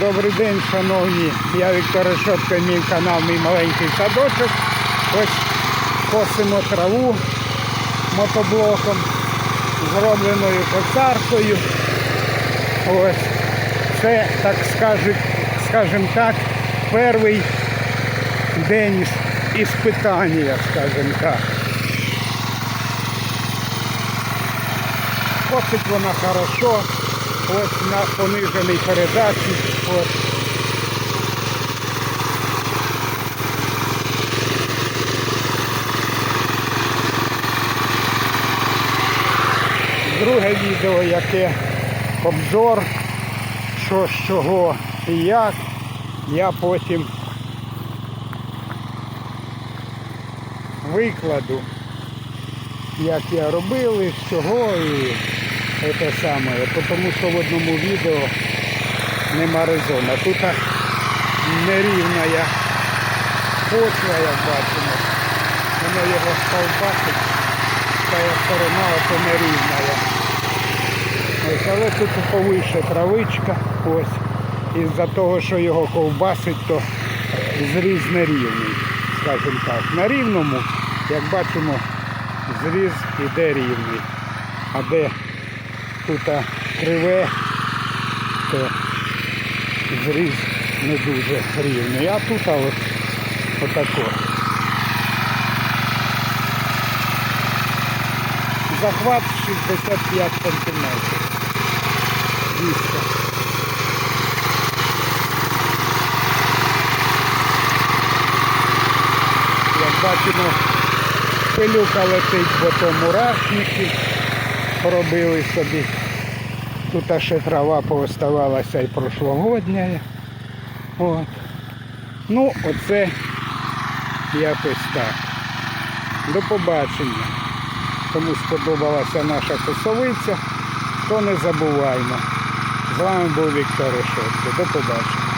Добрий день, шановні. Я Віктор Решетко, мій канал, мій маленький садочок. Ось косимо траву мотоблоком, зробленою косаркою. Ось це, так скажуть, скажімо так, перший день іспитання, скажімо так. Косить вона хорошо, ось на пониженій передачі. Ось. Друге відео, яке обзор, що з чого і як, я потім викладу, як я робив, і з чого і це саме. Тому що в одному відео нема резона. Тут нерівна почва, як бачимо. Воно його стовбачить, та сторона ото нерівна. Ось, але тут повище травичка. Ось. Із-за того, що його ковбасить, то зріз нерівний, скажімо так. На рівному, як бачимо, зріз іде рівний. А де тут криве, то зріз не дуже рівний. А тут ось отако. Захват 65 сантиметрів. Як бачимо, пилюка летить, бо то мурашники поробили собі. Тут ще трава пооставалася і прошлогодня. От. Ну, оце якось так. До побачення. Кому сподобалася наша косовиця, то не забуваймо. З вами був Віктор Решетко. До побачення.